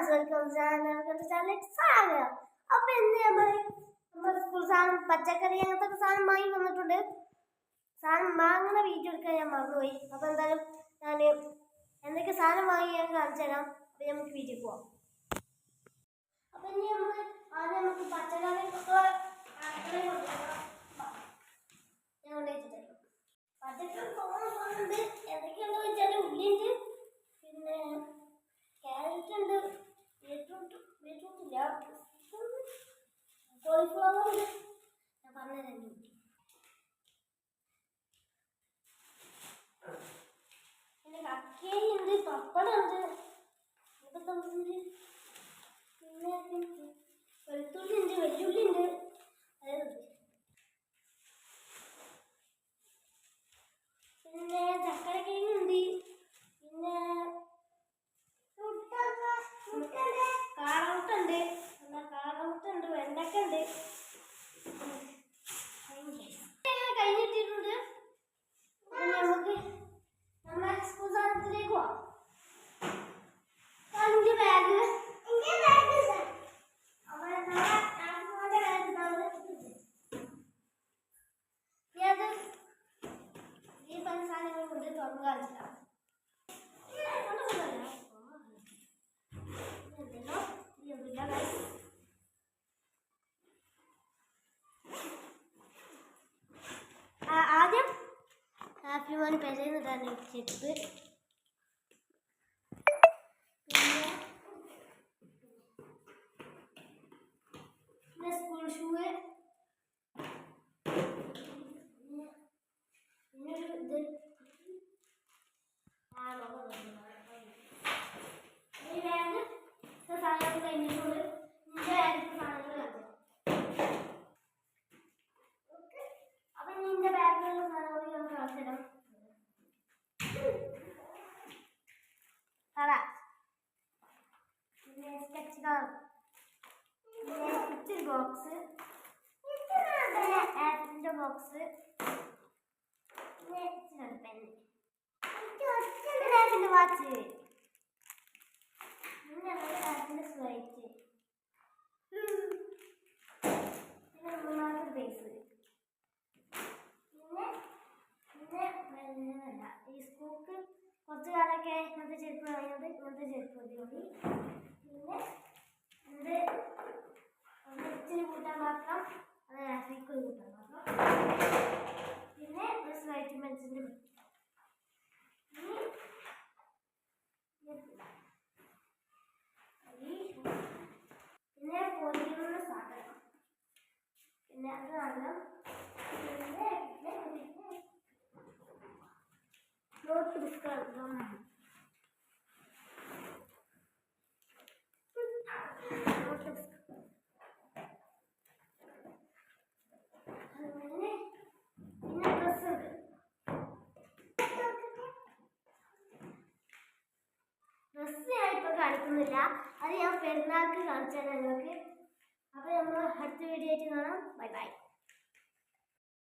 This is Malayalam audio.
സ്വാഗതം അപ്പൊ ഇന്ന് നമ്മൾ നമ്മുടെ സ്കൂൾ സാധനം പച്ചക്കറി അങ്ങനത്തെ സാധനം വാങ്ങി വന്നിട്ടുണ്ട് സാധനം വാങ്ങുന്ന വീഡിയോ എടുക്കാൻ ഞാൻ മറന്നുപോയി. അപ്പൊ എന്തായാലും ഞാൻ എന്തൊക്കെ സാധനം വാങ്ങി ഞാൻ കാണിച്ചു തരാം. അപ്പൊ നമുക്ക് വീഡിയോ പോവാം. അപ്പൊ ഇനി നമ്മൾ ആദ്യം നമുക്ക് പച്ചക്കറി കോളിഫ്ലവർ ഞാൻ പറഞ്ഞു പിന്നെ കക്കരി ഉണ്ട് പപ്പടം ഉണ്ട്. ഇതൊക്കെ ഉണ്ട് പിന്നെ വെളുത്തുള്ളി ഉണ്ട് വെല്ലുള്ളി ഉണ്ട്. അതായത് പിന്നെ ചക്കരക്കിഴങ്ങ് ഉണ്ട്. പിന്നെ കാറോട്ടുണ്ട് ഉണ്ട് കഴിഞ്ഞിട്ടിട്ടുണ്ട് നമുക്ക് നമ്മുടെ സ്കൂൾ സാധനത്തിലേക്ക് പോവാം. അഞ്ച് ബാഗ് ഈ പല സാധനങ്ങൾ കൊണ്ട് തുറന്നു കാണിച്ചിട്ടാണ് ഹാപ്പി മോന് പെരുന്നിട്ടാണ് ചെരുപ്പ് പിന്നെ പിന്നെ സ്കൂൾ ഷൂവ് പിന്നെ പിന്നൊരു ഇത് ആ ലോകം ഈ ബാഗ് സാധനങ്ങൾ കഴിഞ്ഞിട്ടുണ്ട് ഇതിന്റെ ബാഗിൽ സാധനങ്ങൾ കാണിച്ചു അപ്പൊ നിന്റെ ബാഗിലുള്ള സാധനങ്ങൾ ഞാൻ കാണിച്ചു തരാം കള പിന്നെ സ്റ്റിച്ചിങ് ബോക്സ് ആപ്പിളിന്റെ ബോക്സ് പെന്ന് പിന്നെ ആപ്പിളിന്റെ വാച്ച് ആപ്പിളിന്റെ സ്ലൈറ്റ് മൂന്നാമത്തെ ബേസ് പിന്നെ പിന്നെ വെള്ളമല്ല ഈ സ്കൂക്ക് കുറച്ച് കാലമൊക്കെ ഇങ്ങനത്തെ ചെരുപ്പ് വാങ്ങിയത് ഇങ്ങനത്തെ ചെരുപ്പ് മതി അത് രാത്രിക്ക് കിട്ടണം കൂട്ടാൻ പിന്നെ പ്ലസ് വൈറ്റമിൻസിന്റെ മെൻസിന്റെ പിന്നെ പൊടിയുള്ള സാധനം. പിന്നെ അത് നല്ല നോട്ട് പുസ്തകം നോട്ട് പുസ്തകം അങ്ങനെ പിന്നെ ഡ്രസ്സ് ഉണ്ട് ഡ്രസ്സ് ഞാൻ ഇപ്പൊ കാണിക്കുന്നില്ല അത് ഞാൻ പെരുന്നാൾക്ക് കാണിച്ചു തരാം നിങ്ങൾക്ക്. അപ്പോൾ നമ്മൾ അടുത്ത വീഡിയോ ആയിട്ട് കാണാം. Bye bye